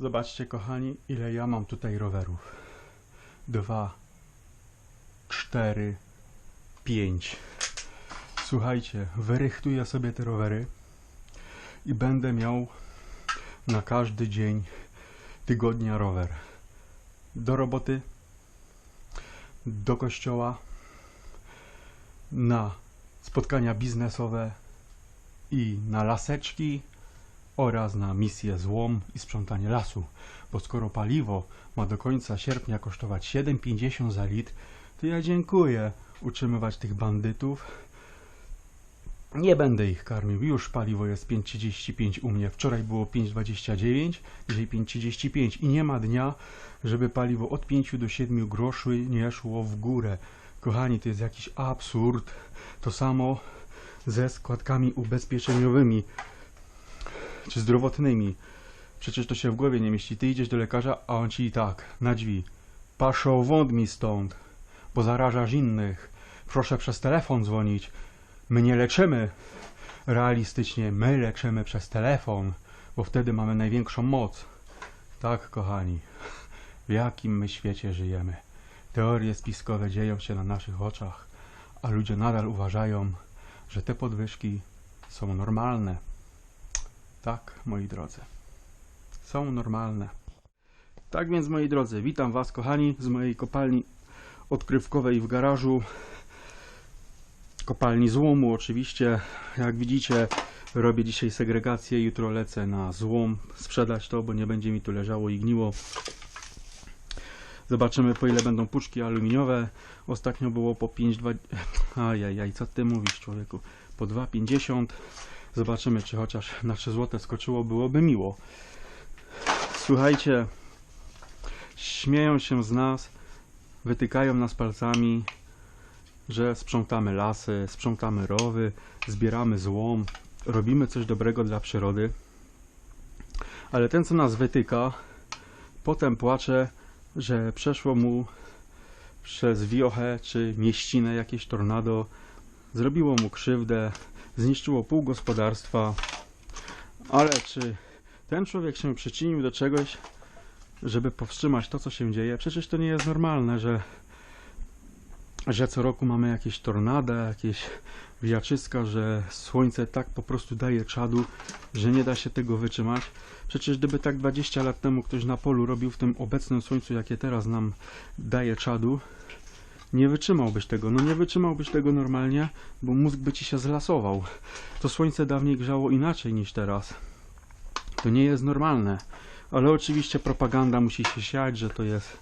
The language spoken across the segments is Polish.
Zobaczcie, kochani, ile ja mam tutaj rowerów. Dwa, cztery, pięć. Słuchajcie, wyrychtuję sobie te rowery i będę miał na każdy dzień tygodnia rower. Do roboty, do kościoła, na spotkania biznesowe i na laseczki oraz na misję złom i sprzątanie lasu. Bo skoro paliwo ma do końca sierpnia kosztować 7,50 za litr, to ja dziękuję utrzymywać tych bandytów. Nie będę ich karmił. Już paliwo jest 5,35 u mnie. Wczoraj było 5,29, dzisiaj 5,35 i nie ma dnia, żeby paliwo od 5 do 7 groszy nie szło w górę. Kochani, to jest jakiś absurd. To samo ze składkami ubezpieczeniowymi czy zdrowotnymi. Przecież to się w głowie nie mieści. Ty idziesz do lekarza, a on ci i tak, na drzwi. Paszo, wąd mi stąd, bo zarażasz innych. Proszę przez telefon dzwonić. My nie leczymy realistycznie, my leczymy przez telefon, bo wtedy mamy największą moc. Tak, kochani, w jakim my świecie żyjemy? Teorie spiskowe dzieją się na naszych oczach, a ludzie nadal uważają, że te podwyżki są normalne. Tak, moi drodzy. Są normalne. Tak więc, moi drodzy, witam Was, kochani, z mojej kopalni odkrywkowej w garażu. Kopalni złomu, oczywiście. Jak widzicie, robię dzisiaj segregację. Jutro lecę na złom sprzedać to, bo nie będzie mi tu leżało i gniło. Zobaczymy, po ile będą puszki aluminiowe. Ostatnio było po 5,2. Ajajaj, co ty mówisz, człowieku? Po 2,50. Zobaczymy, czy chociaż na 3 zł skoczyło, byłoby miło. Słuchajcie, śmieją się z nas, wytykają nas palcami, że sprzątamy lasy, sprzątamy rowy, zbieramy złom, robimy coś dobrego dla przyrody. Ale ten, co nas wytyka, potem płacze, że przeszło mu przez wiochę czy mieścinę jakieś tornado, zrobiło mu krzywdę, zniszczyło pół gospodarstwa. Ale czy ten człowiek się przyczynił do czegoś, żeby powstrzymać to, co się dzieje? Przecież to nie jest normalne, że, że co roku mamy jakieś tornada, jakieś wiaczyska, że słońce tak po prostu daje czadu, że nie da się tego wytrzymać. Przecież gdyby tak 20 lat temu ktoś na polu robił w tym obecnym słońcu, jakie teraz nam daje czadu, nie wytrzymałbyś tego. No nie wytrzymałbyś tego normalnie, bo mózg by ci się zlasował. To słońce dawniej grzało inaczej niż teraz. To nie jest normalne. Ale oczywiście propaganda musi się siać, że to jest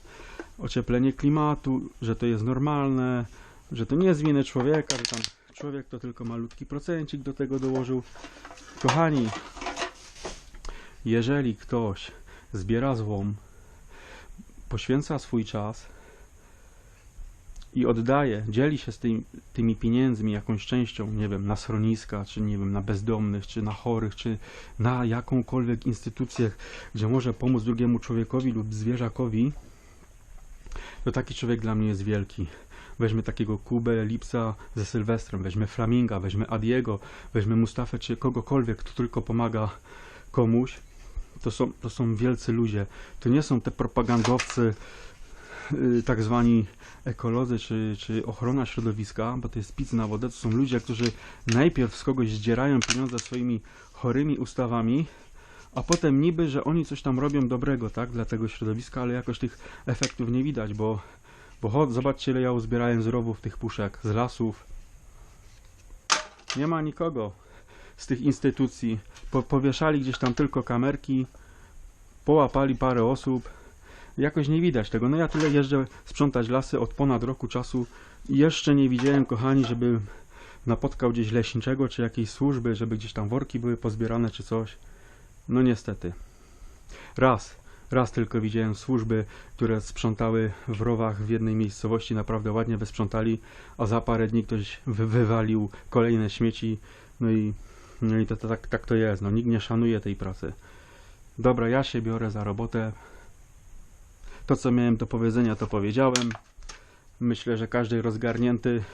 ocieplenie klimatu, że to jest normalne, że to nie jest winy człowieka, że tam człowiek to tylko malutki procencik do tego dołożył. Kochani, jeżeli ktoś zbiera złom, poświęca swój czas i oddaje, dzieli się z tymi, tymi pieniędzmi jakąś częścią, nie wiem, na schroniska, czy nie wiem, na bezdomnych, czy na chorych, czy na jakąkolwiek instytucję, gdzie może pomóc drugiemu człowiekowi lub zwierzakowi, to taki człowiek dla mnie jest wielki. Weźmy takiego Kubę, Lipsa ze Sylwestrem, weźmy Flaminga, weźmy Adiego, weźmy Mustafę, czy kogokolwiek, kto tylko pomaga komuś. To są, to są wielcy ludzie. To nie są te propagandowcy, tak zwani ekolodzy, czy, czy ochrona środowiska, bo to jest pic na wodę. To są ludzie, którzy najpierw z kogoś zdzierają pieniądze swoimi chorymi ustawami, a potem niby, że oni coś tam robią dobrego, tak, dla tego środowiska, ale jakoś tych efektów nie widać, bo, bo chodź, zobaczcie, ile ja uzbierałem z rowów tych puszek, z lasów. Nie ma nikogo z tych instytucji. Po, powieszali gdzieś tam tylko kamerki, połapali parę osób. Jakoś nie widać tego. No ja tyle jeżdżę sprzątać lasy od ponad roku czasu i jeszcze nie widziałem, kochani, żeby napotkał gdzieś leśniczego, czy jakiejś służby, żeby gdzieś tam worki były pozbierane, czy coś. No niestety. Raz, raz tylko widziałem służby, które sprzątały w rowach w jednej miejscowości, naprawdę ładnie wysprzątali, a za parę dni ktoś wy wywalił kolejne śmieci, no i, no i to, to tak, tak to jest, no nikt nie szanuje tej pracy. Dobra, ja się biorę za robotę. To, co miałem do powiedzenia, to powiedziałem. Myślę, że każdy rozgarnięty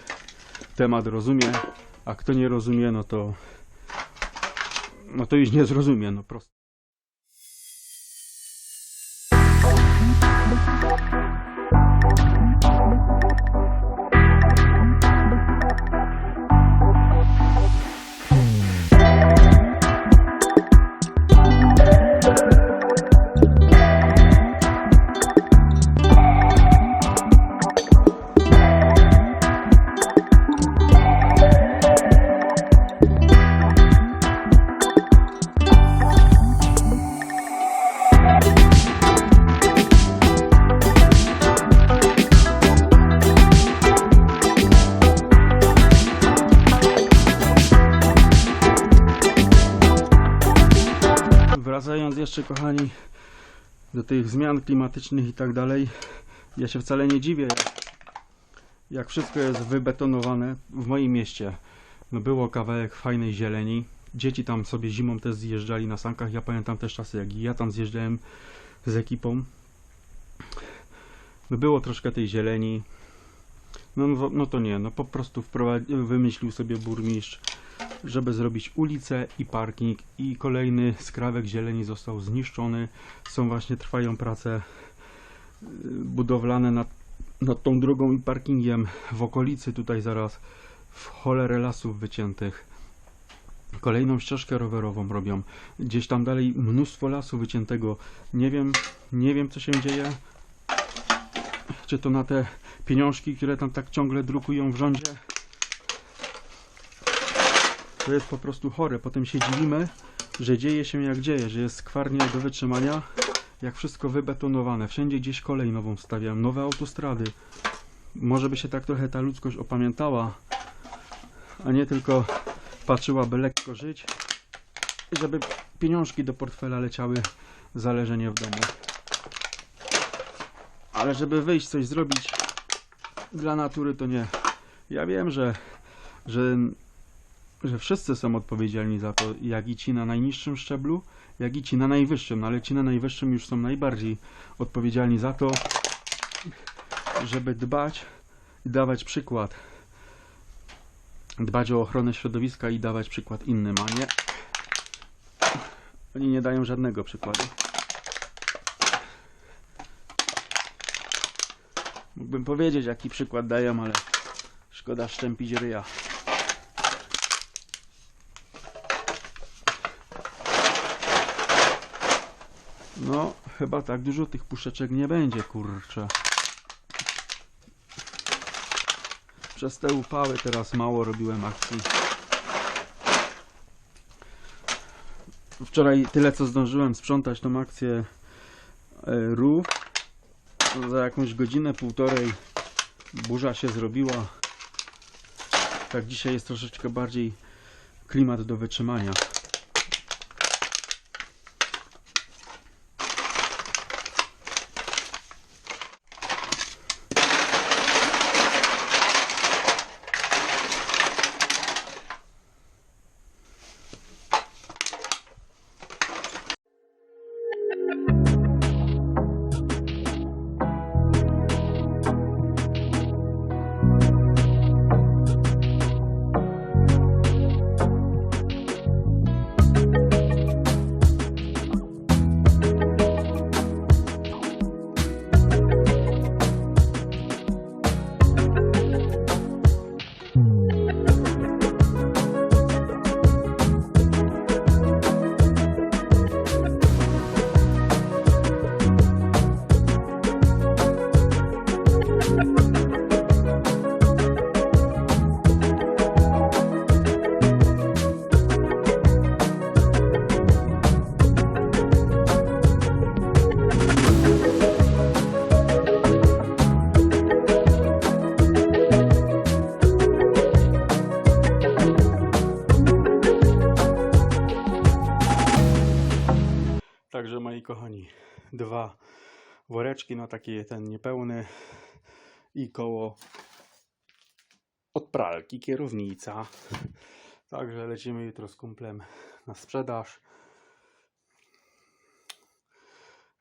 temat rozumie, a kto nie rozumie, no to no to już nie zrozumie, no prosto. Kochani, do tych zmian klimatycznych i tak dalej, ja się wcale nie dziwię, jak, wszystko jest wybetonowane w moim mieście. No było kawałek fajnej zieleni. Dzieci tam sobie zimą też zjeżdżali na sankach. Ja pamiętam też czasy, jak ja tam zjeżdżałem z ekipą. No było troszkę tej zieleni. No, no, no to nie, no po prostu wymyślił sobie burmistrz, żeby zrobić ulicę i parking i kolejny skrawek zieleni został zniszczony. Są właśnie, trwają prace y, budowlane nad, nad tą drogą i parkingiem w okolicy tutaj zaraz w cholerę lasów wyciętych. Kolejną ścieżkę rowerową robią. Gdzieś tam dalej mnóstwo lasu wyciętego. Nie wiem, nie wiem co się dzieje. Czy to na te pieniążki, które tam tak ciągle drukują w rządzie? To jest po prostu chore. Potem się dziwimy, że dzieje się jak dzieje, że jest skwarnie do wytrzymania, jak wszystko wybetonowane. Wszędzie gdzieś kolej nową stawiam, nowe autostrady. Może by się tak trochę ta ludzkość opamiętała, a nie tylko patrzyłaby lekko żyć, i żeby pieniążki do portfela leciały za leżenie w domu. Ale żeby wyjść, coś zrobić dla natury, to nie. Ja wiem, że, że, że wszyscy są odpowiedzialni za to, jak i ci na najniższym szczeblu, jak i ci na najwyższym, no ale ci na najwyższym już są najbardziej odpowiedzialni za to, żeby dbać i dawać przykład. Dbać o ochronę środowiska i dawać przykład innym, a nie. Oni nie dają żadnego przykładu. Mógłbym powiedzieć, jaki przykład dają, ale szkoda szczępić ryja. No, chyba tak dużo tych puszeczek nie będzie, kurczę. Przez te upały teraz mało robiłem akcji. Wczoraj tyle co zdążyłem sprzątać tą akcję e, rów. Za jakąś godzinę, półtorej burza się zrobiła. Tak dzisiaj jest troszeczkę bardziej klimat do wytrzymania. Woreczki, no taki ten niepełny i koło od pralki, kierownica. Także lecimy jutro z kumplem na sprzedaż.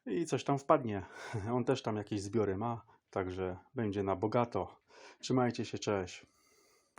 I coś tam wpadnie. On też tam jakieś zbiory ma, także będzie na bogato. Trzymajcie się, cześć.